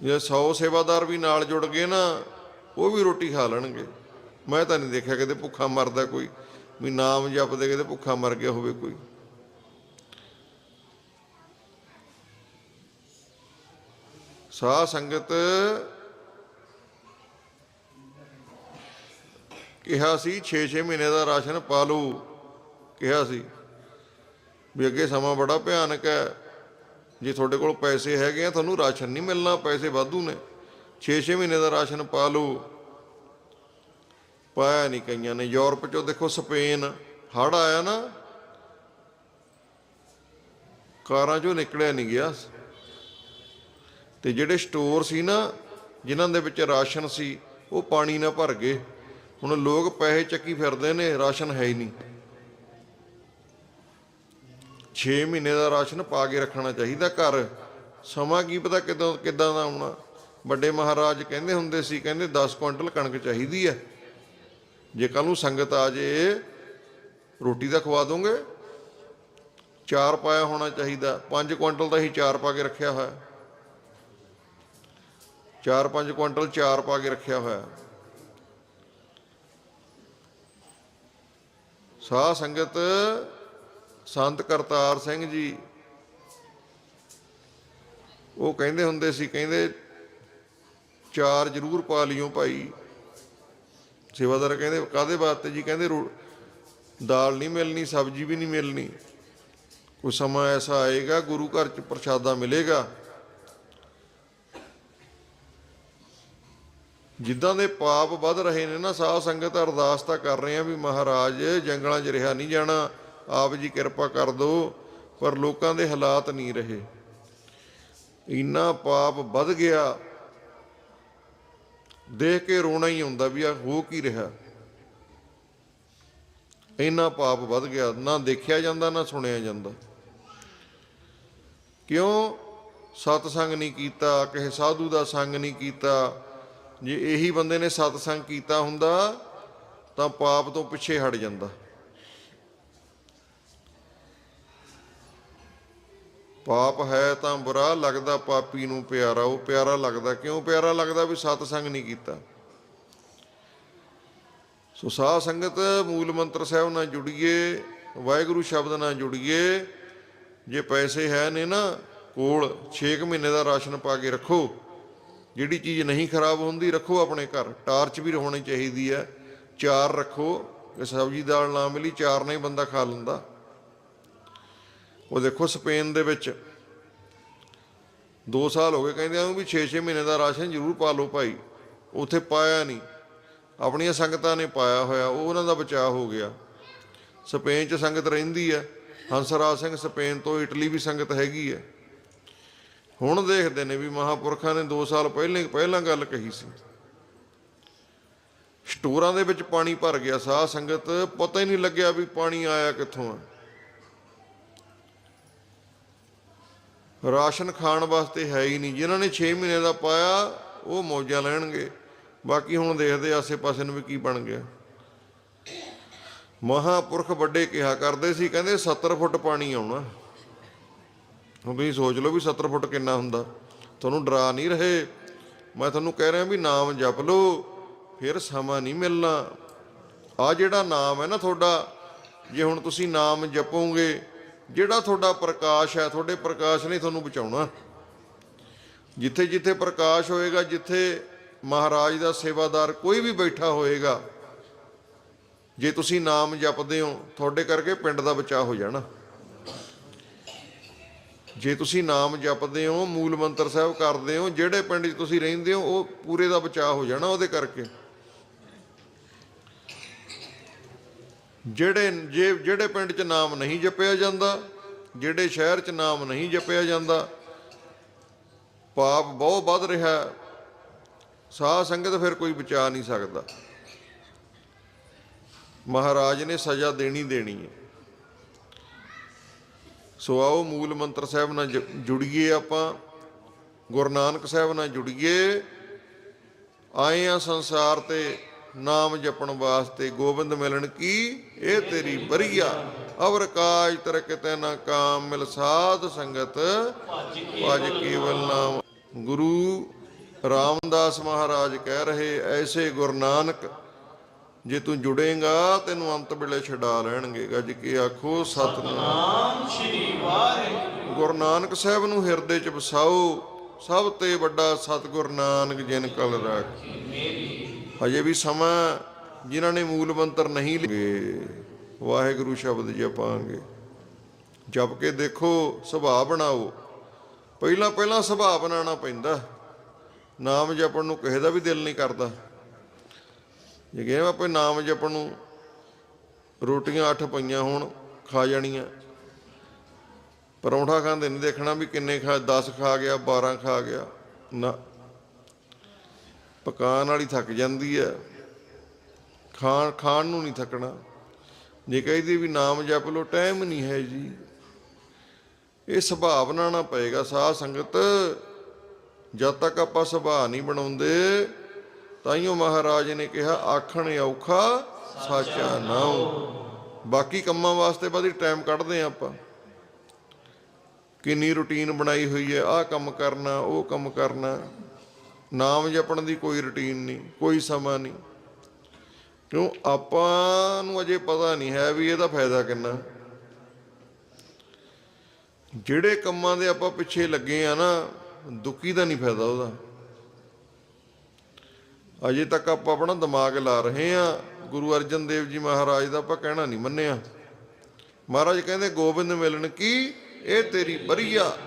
ਜੇ 100 ਸੇਵਾਦਾਰ ਵੀ ਨਾਲ ਜੁੜ ਗਏ ਨਾ, ਉਹ ਵੀ ਰੋਟੀ ਖਾ ਲੈਣਗੇ। ਮੈਂ ਤਾਂ ਨਹੀਂ ਦੇਖਿਆ ਕਿਤੇ ਭੁੱਖਾ ਮਰਦਾ ਕੋਈ, ਵੀ ਨਾਮ ਜਪਦੇ ਕਿਤੇ ਭੁੱਖਾ ਮਰ ਗਿਆ ਹੋਵੇ ਕੋਈ। ਸਾਧ ਸੰਗਤ ਕਿਹਾ ਸੀ 6-6 ਮਹੀਨੇ ਦਾ ਰਾਸ਼ਨ ਪਾ ਲਓ। ਕਿਹਾ ਸੀ ਵੀ ਅੱਗੇ ਸਮਾਂ ਬੜਾ ਭਿਆਨਕ ਹੈ। ਜੇ ਤੁਹਾਡੇ ਕੋਲ ਪੈਸੇ ਹੈਗੇ ਆ, ਤੁਹਾਨੂੰ ਰਾਸ਼ਨ ਨਹੀਂ ਮਿਲਣਾ, ਪੈਸੇ ਵਾਧੂ ਨੇ। 6-6 ਮਹੀਨੇ ਦਾ ਰਾਸ਼ਨ ਪਾ ਲਓ। ਪਾਇਆ ਨਹੀਂ ਕਈਆਂ ਨੇ। ਯੂਰਪ ਚੋਂ ਦੇਖੋ ਸਪੇਨ ਹੜ ਆਇਆ ਨਾ। ਕਾਰਾਂ ਚੋਂ ਨਿਕਲਿਆ ਨਹੀਂ ਗਿਆ। ਤੇ ਜਿਹੜੇ ਸਟੋਰ ਸੀ ਨਾ, ਜਿਨ੍ਹਾਂ ਦੇ ਵਿੱਚ ਰਾਸ਼ਨ ਸੀ, ਉਹ ਪਾਣੀ ਨਾਲ ਭਰ ਗਏ। ਹੁਣ ਲੋਕ ਪੈਸੇ ਚੱਕੀ ਫਿਰਦੇ ਨੇ, ਰਾਸ਼ਨ ਹੈ ਹੀ ਨਹੀਂ। 6 ਮਹੀਨੇ ਦਾ ਰਾਸ਼ਨ ਪਾ ਕੇ ਰੱਖਣਾ ਚਾਹੀਦਾ ਘਰ। ਸਮਾਂ ਕੀ ਪਤਾ ਕਿਦੋਂ ਕਿੱਦਾਂ ਦਾ ਆਉਣਾ। ਵੱਡੇ ਮਹਾਰਾਜ ਕਹਿੰਦੇ ਹੁੰਦੇ ਸੀ, ਕਹਿੰਦੇ 10 ਕੁਇੰਟਲ ਕਣਕ ਚਾਹੀਦੀ ਹੈ। ਜੇ ਕੱਲ ਨੂੰ ਸੰਗਤ ਆ ਜੇ, ਰੋਟੀ ਦਾ ਖਵਾ ਦੋਗੇ। ਚਾਰ ਪਾਇਆ ਹੋਣਾ ਚਾਹੀਦਾ। 5 ਕੁਇੰਟਲ ਦਾ ਹੀ ਚਾਰ ਪਾ ਕੇ ਰੱਖਿਆ ਹੋਇਆ। ਚਾਰ ਪੰਜ ਕੁਇੰਟਲ ਚਾਰ ਪਾ ਕੇ ਰੱਖਿਆ ਹੋਇਆ। ਸਾਹ ਸੰਗਤ ਸੰਤ ਕਰਤਾਰ ਸਿੰਘ ਜੀ, ਉਹ ਕਹਿੰਦੇ ਹੁੰਦੇ ਸੀ, ਕਹਿੰਦੇ, ਚਾਰ ਜ਼ਰੂਰ ਪਾ ਲਿਓ ਭਾਈ। ਸੇਵਾਦਾਰ ਕਹਿੰਦੇ ਕਾਦੇ ਵਾਸਤੇ ਜੀ? ਕਹਿੰਦੇ, ਰੋ- ਦਾਲ ਨਹੀਂ ਮਿਲਣੀ, ਸਬਜ਼ੀ ਵੀ ਨਹੀਂ ਮਿਲਣੀ। ਕੋਈ ਸਮਾਂ ਐਸਾ ਆਏਗਾ, ਗੁਰੂ ਘਰ ਚ ਪ੍ਰਸ਼ਾਦਾ ਮਿਲੇਗਾ? ਜਿੱਦਾਂ ਦੇ ਪਾਪ ਵੱਧ ਰਹੇ ਨੇ ਨਾ, ਸਾਧ ਸੰਗਤ ਅਰਦਾਸ ਤਾਂ ਕਰ ਰਹੇ ਆ ਵੀ ਮਹਾਰਾਜ, ਜੰਗਲਾਂ 'ਚ ਰਿਹਾ ਨਹੀਂ ਜਾਣਾ। ਆਪ ਜੀ ਕਿਰਪਾ ਕਰ ਦਿਓ, ਪਰ ਲੋਕਾਂ ਦੇ ਹਾਲਾਤ ਨਹੀਂ ਰਹੇ। ਇੰਨਾ ਪਾਪ ਵੱਧ ਗਿਆ। ਦੇਖ ਕੇ ਰੋਣਾ ਹੀ ਆਉਂਦਾ ਵੀ ਆ ਹੋ ਕੀ ਰਿਹਾ। ਇੰਨਾ ਪਾਪ ਵੱਧ ਗਿਆ, ਨਾ ਦੇਖਿਆ ਜਾਂਦਾ, ਨਾ ਸੁਣਿਆ ਜਾਂਦਾ। ਕਿਉਂ? ਸਤਸੰਗ ਨਹੀਂ ਕੀਤਾ, ਕਿਸੇ ਸਾਧੂ ਦਾ ਸੰਗ ਨਹੀਂ ਕੀਤਾ। ਜੇ ਇਹੀ ਬੰਦੇ ਨੇ ਸਤਸੰਗ ਕੀਤਾ ਹੁੰਦਾ, ਤਾਂ ਪਾਪ ਤੋਂ ਪਿੱਛੇ ਹਟ ਜਾਂਦਾ। ਪਾਪ ਹੈ ਤਾਂ ਬੁਰਾ ਲੱਗਦਾ ਪਾਪੀ ਨੂੰ ਪਿਆਰਾ, ਉਹ ਪਿਆਰਾ ਲੱਗਦਾ ਕਿਉਂ? ਪਿਆਰਾ ਲੱਗਦਾ ਵੀ ਸਤਸੰਗ ਨਹੀਂ ਕੀਤਾ। ਸੋ ਸਾਧ ਸੰਗਤ ਮੂਲ ਮੰਤਰ ਸਾਹਿਬ ਨਾਲ ਜੁੜੀਏ, ਵਾਹਿਗੁਰੂ ਸ਼ਬਦ ਨਾਲ ਜੁੜੀਏ। ਜੇ ਪੈਸੇ ਹੈ ਨੇ ਨਾ, ਕੋਲ 6 ਮਹੀਨੇ ਦਾ ਰਾਸ਼ਨ ਪਾ ਕੇ ਰੱਖੋ। ਜਿਹੜੀ ਚੀਜ਼ ਨਹੀਂ ਖਰਾਬ ਹੁੰਦੀ, ਰੱਖੋ ਆਪਣੇ ਘਰ। ਟਾਰਚ ਵੀ ਹੋਣੀ ਚਾਹੀਦੀ ਹੈ। ਚਾਰ ਰੱਖੋ। ਸਬਜ਼ੀ ਦਾਲ ਨਾ ਮਿਲੀ, ਚਾਰ ਨਹੀਂ ਬੰਦਾ ਖਾ ਲੈਂਦਾ। ਉਹ ਦੇਖੋ ਸਪੇਨ ਦੇ ਵਿੱਚ 2 ਸਾਲ ਹੋ ਗਏ ਕਹਿੰਦੇ ਆ ਵੀ 6-6 ਮਹੀਨੇ ਦਾ ਰਾਸ਼ਨ ਜ਼ਰੂਰ ਪਾ ਲਓ ਭਾਈ। ਉੱਥੇ ਪਾਇਆ ਨਹੀਂ। ਆਪਣੀਆਂ ਸੰਗਤਾਂ ਨੇ ਪਾਇਆ ਹੋਇਆ, ਉਹ ਉਹਨਾਂ ਦਾ ਬਚਾਅ ਹੋ ਗਿਆ। ਸਪੇਨ 'ਚ ਸੰਗਤ ਰਹਿੰਦੀ ਹੈ। ਹੰਸਰਾਜ ਸਿੰਘ ਸਪੇਨ ਤੋਂ ਇਟਲੀ ਵੀ ਸੰਗਤ ਹੈਗੀ ਹੈ। ਹੁਣ ਦੇਖਦੇ ਨੇ ਵੀ ਮਹਾਪੁਰਖਾਂ ਨੇ 2 ਸਾਲ ਪਹਿਲਾਂ ਪਹਿਲਾਂ ਗੱਲ ਕਹੀ ਸੀ। ਸਟੋਰਾਂ ਦੇ ਵਿੱਚ ਪਾਣੀ ਭਰ ਗਿਆ। ਸਾਹ ਸੰਗਤ ਪਤਾ ਹੀ ਨਹੀਂ ਲੱਗਿਆ ਵੀ ਪਾਣੀ ਆਇਆ ਕਿੱਥੋਂ ਆ। ਰਾਸ਼ਨ ਖਾਣ ਵਾਸਤੇ ਹੈ ਹੀ ਨਹੀਂ। ਜਿਨ੍ਹਾਂ ਨੇ 6 ਮਹੀਨੇ ਦਾ ਪਾਇਆ, ਉਹ ਮੌਜਾਂ ਲੈਣਗੇ। ਬਾਕੀ ਹੁਣ ਦੇਖਦੇ ਆਸੇ-ਪਾਸੇ ਨੂੰ ਵੀ ਕੀ ਬਣ ਗਿਆ। ਮਹਾਪੁਰਖ ਵੱਡੇ ਕਿਹਾ ਕਰਦੇ ਸੀ, ਕਹਿੰਦੇ 70 ਫੁੱਟ ਪਾਣੀ ਆਉਣਾ। ਹੁਣ ਤੁਸੀਂ ਸੋਚ ਲਓ ਵੀ 70 ਫੁੱਟ ਕਿੰਨਾ ਹੁੰਦਾ। ਤੁਹਾਨੂੰ ਡਰਾ ਨਹੀਂ ਰਹੇ। ਮੈਂ ਤੁਹਾਨੂੰ ਕਹਿ ਰਿਹਾ ਵੀ ਨਾਮ ਜਪ ਲਓ, ਫਿਰ ਸਮਾਂ ਨਹੀਂ ਮਿਲਣਾ। ਆ ਜਿਹੜਾ ਨਾਮ ਹੈ ਨਾ ਤੁਹਾਡਾ, ਜੇ ਹੁਣ ਤੁਸੀਂ ਨਾਮ ਜਪੋਗੇ ਜਿਹੜਾ ਤੁਹਾਡਾ ਪ੍ਰਕਾਸ਼ ਹੈ, ਤੁਹਾਡੇ ਪ੍ਰਕਾਸ਼ ਨੇ ਤੁਹਾਨੂੰ ਬਚਾਉਣਾ। ਜਿੱਥੇ ਜਿੱਥੇ ਪ੍ਰਕਾਸ਼ ਹੋਏਗਾ, ਜਿੱਥੇ ਮਹਾਰਾਜ ਦਾ ਸੇਵਾਦਾਰ ਕੋਈ ਵੀ ਬੈਠਾ ਹੋਏਗਾ, ਜੇ ਤੁਸੀਂ ਨਾਮ ਜਪਦੇ ਹੋ, ਤੁਹਾਡੇ ਕਰਕੇ ਪਿੰਡ ਦਾ ਬਚਾਅ ਹੋ ਜਾਣਾ। ਜੇ ਤੁਸੀਂ ਨਾਮ ਜਪਦੇ ਹੋ, ਮੂਲ ਮੰਤਰ ਸਾਹਿਬ ਕਰਦੇ ਹੋ, ਜਿਹੜੇ ਪਿੰਡ 'ਚ ਤੁਸੀਂ ਰਹਿੰਦੇ ਹੋ, ਉਹ ਪੂਰੇ ਦਾ ਬਚਾਅ ਹੋ ਜਾਣਾ ਉਹਦੇ ਕਰਕੇ। ਜਿਹੜੇ, ਜੇ, ਜਿਹੜੇ ਪਿੰਡ 'ਚ ਨਾਮ ਨਹੀਂ ਜਪਿਆ ਜਾਂਦਾ, ਜਿਹੜੇ ਸ਼ਹਿਰ 'ਚ ਨਾਮ ਨਹੀਂ ਜਪਿਆ ਜਾਂਦਾ, ਪਾਪ ਬਹੁਤ ਵੱਧ ਰਿਹਾ ਹੈ। ਸਾਧ ਸੰਗਤ ਫਿਰ ਕੋਈ ਬਚਾ ਨਹੀਂ ਸਕਦਾ ਮਹਾਰਾਜ ਨੇ ਸਜ਼ਾ ਦੇਣੀ ਦੇਣੀ ਹੈ ਸੋ ਆਓ ਮੂਲ ਮੰਤਰ ਸਾਹਿਬ ਨਾਲ ਜ- ਜੁੜੀਏ ਆਪਾਂ, ਗੁਰੂ ਨਾਨਕ ਸਾਹਿਬ ਨਾਲ ਜੁੜੀਏ ਆਏ ਆ ਸੰਸਾਰ ਤੇ ਨਾਮ ਜਪਣ ਵਾਸਤੇ ਗੋਬਿੰਦ ਮਿਲਣ ਕੀ? ਇਹ ਤੇਰੀ ਬਰੀਆ। ਅਵਰ ਕਾਜ ਤਰ ਕਿਤੇ ਨਾ ਕਾਮ ਮਿਲ ਸਾਧ ਸੰਗਤ। ਭਜ ਕੇਵਲ ਨਾਮ। ਗੁਰੂ ਰਾਮਦਾਸ ਮਹਾਰਾਜ ਕਹਿ ਰਹੇ, ਐਸੇ ਗੁਰੂ ਨਾਨਕ, ਜੇ ਤੂੰ ਜੁੜੇਗਾ, ਤੈਨੂੰ ਅੰਤ ਵੇਲੇ ਛਡਾ ਲੈਣਗੇ। ਗੱਜ ਕੇ ਆਖੋ, ਸਤਨਾਮ ਸ੍ਰੀ ਵਾਹਿਗੁਰੂ। ਗੁਰੂ ਨਾਨਕ ਸਾਹਿਬ ਨੂੰ ਹਿਰਦੇ 'ਚ ਵਸਾਓ। ਸਭ ਤੇ ਵੱਡਾ ਸਤਿਗੁਰ ਨਾਨਕ ਜਿਨ ਕਲ ਰਾਖੀ। ਹਜੇ ਵੀ ਸਮਾਂ ਜਿਨ੍ਹਾਂ ਨੇ ਮੂਲ ਮੰਤਰ ਨਹੀਂ ਲਿਖੇ, ਵਾਹਿਗੁਰੂ ਸ਼ਬਦ ਜਪਾਂਗੇ। ਜਪ ਕੇ ਦੇਖੋ, ਸੁਭਾਅ ਬਣਾਓ। ਪਹਿਲਾਂ ਪਹਿਲਾਂ ਸੁਭਾਅ ਬਣਾਉਣਾ ਪੈਂਦਾ। ਨਾਮ ਜਪਣ ਨੂੰ ਕਿਸੇ ਦਾ ਵੀ ਦਿਲ ਨਹੀਂ ਕਰਦਾ। ਜੇ ਕਹੇ ਆਪਾਂ ਨਾਮ ਜਪਣ ਨੂੰ ਰੋਟੀਆਂ ਅੱਠ ਪਈਆਂ ਹੋਣ, ਖਾ ਜਾਣੀਆਂ। ਪਰੌਂਠਾ ਖਾਂਦੇ ਨਹੀਂ ਦੇਖਣਾ ਵੀ ਕਿੰਨੇ ਖਾ 10 ਖਾ ਗਿਆ 12 ਖਾ ਗਿਆ। ਨਾ। ਪਕਾਉਣ ਵਾਲੀ ਥੱਕ ਜਾਂਦੀ ਹੈ ਖਾਣ ਖਾਣ ਨੂੰ ਨਹੀਂ ਥੱਕਣਾ। ਜੇ ਕਹਿੰਦੀ ਵੀ ਨਾਮ ਜਪ ਲੋ ਟਾਈਮ ਨਹੀਂ ਹੈ ਜੀ। ਇਹ ਸੁਭਾਅ ਬਣਾਉਣਾ ਪਏਗਾ ਸਾਧ ਸੰਗਤ। ਜਦ ਤੱਕ ਆਪਾਂ ਸੁਭਾਅ ਨਹੀਂ ਬਣਾਉਂਦੇ ਤਾਈਓ ਮਹਾਰਾਜ ਨੇ ਕਿਹਾ, ਆਖਣ ਔਖਾ ਸਾਚਾ ਨਾਉ ਬਾਕੀ ਕੰਮਾਂ ਵਾਸਤੇ ਬਾਦੀ ਟਾਈਮ ਕੱਢਦੇ ਆ ਆਪਾਂ। ਕਿੰਨੀ ਰੁਟੀਨ ਬਣਾਈ ਹੋਈ ਹੈ, ਆਹ ਕੰਮ ਕਰਨਾ, ਉਹ ਕੰਮ ਕਰਨਾ। ਨਾਮ ਜਪਣ ਦੀ ਕੋਈ ਰੁਟੀਨ ਨਹੀਂ, ਕੋਈ ਸਮਾਂ ਨਹੀਂ। ਕਿਉਂ? ਆਪਾਂ ਨੂੰ ਅਜੇ ਪਤਾ ਨਹੀਂ ਹੈ ਵੀ ਇਹਦਾ ਫਾਇਦਾ ਕਿੰਨਾ। ਜਿਹੜੇ ਕੰਮਾਂ ਦੇ ਆਪਾਂ ਪਿੱਛੇ ਲੱਗੇ ਆ ਨਾ, ਦੁਖੀ ਦਾ ਨਹੀਂ ਫਾਇਦਾ ਉਹਦਾ। ਅਜੇ ਤੱਕ ਆਪਾਂ ਆਪਣਾ ਦਿਮਾਗ ਲਾ ਰਹੇ ਆ, ਗੁਰੂ ਅਰਜਨ ਦੇਵ ਜੀ ਮਹਾਰਾਜ ਦਾ ਆਪਾਂ ਕਹਿਣਾ ਨਹੀਂ ਮੰਨਿਆ। ਮਹਾਰਾਜ ਕਹਿੰਦੇ, ਗੋਬਿੰਦ ਮਿਲਣ ਕੀ? ਇਹ ਤੇਰੀ ਬਰੀਆ,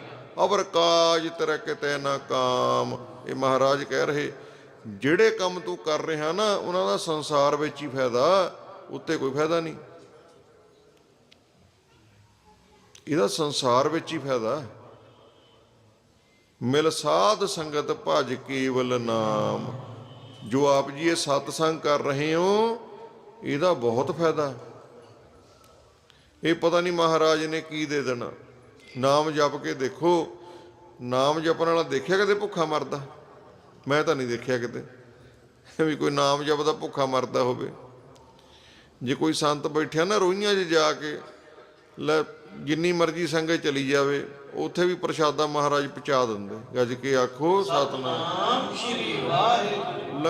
ਅਵਰ ਕਾਜ ਤੇਰਾ ਕਿਤੇ ਨਾ ਕਾਮ। ਇਹ ਮਹਾਰਾਜ ਕਹਿ ਰਹੇ, ਜਿਹੜੇ ਕੰਮ ਤੂੰ ਕਰ ਰਿਹਾ ਨਾ, ਉਹਨਾਂ ਦਾ ਸੰਸਾਰ ਵਿੱਚ ਹੀ ਫਾਇਦਾ, ਉੱਤੇ ਕੋਈ ਫਾਇਦਾ ਨਹੀਂ। ਇਹਦਾ ਸੰਸਾਰ ਵਿੱਚ ਹੀ ਫਾਇਦਾ। ਮਿਲ ਸਾਧ ਸੰਗਤ ਭਜ ਕੇਵਲ ਨਾਮ। ਜੋ ਆਪ ਜੀ ਇਹ ਸਤਸੰਗ ਕਰ ਰਹੇ ਹੋ, ਇਹਦਾ ਬਹੁਤ ਫਾਇਦਾ। ਇਹ ਪਤਾ ਨਹੀਂ ਮਹਾਰਾਜ ਨੇ ਕੀ ਦੇ ਦੇਣਾ। ਨਾਮ ਜਪ ਕੇ ਦੇਖੋ ਨਾਮ ਜਪਣ ਵਾਲਾ ਦੇਖਿਆ ਕਦੇ ਭੁੱਖਾ ਮਰਦਾ? ਮੈਂ ਤਾਂ ਨਹੀਂ ਦੇਖਿਆ ਕਿਤੇ। ਵੀ ਕੋਈ ਨਾਮ ਜਪਦਾ, ਭੁੱਖਾ ਮਰਦਾ ਹੋਵੇ। ਜੇ ਕੋਈ ਸੰਤ ਬੈਠਿਆ ਨਾ ਰੋਈਆਂ 'ਚ ਜਾ ਕੇ, ਲੈ ਜਿੰਨੀ ਮਰਜ਼ੀ ਸੰਗਤ ਚਲੀ ਜਾਵੇ, ਉੱਥੇ ਵੀ ਪ੍ਰਸ਼ਾਦਾ ਮਹਾਰਾਜ ਪਹੁੰਚਾ ਦਿੰਦੇ। ਗੱਜ ਕੇ ਆਖੋ ਸਤਨਾਮ ਸ੍ਰੀ ਵਾਹਿਗੁਰੂ।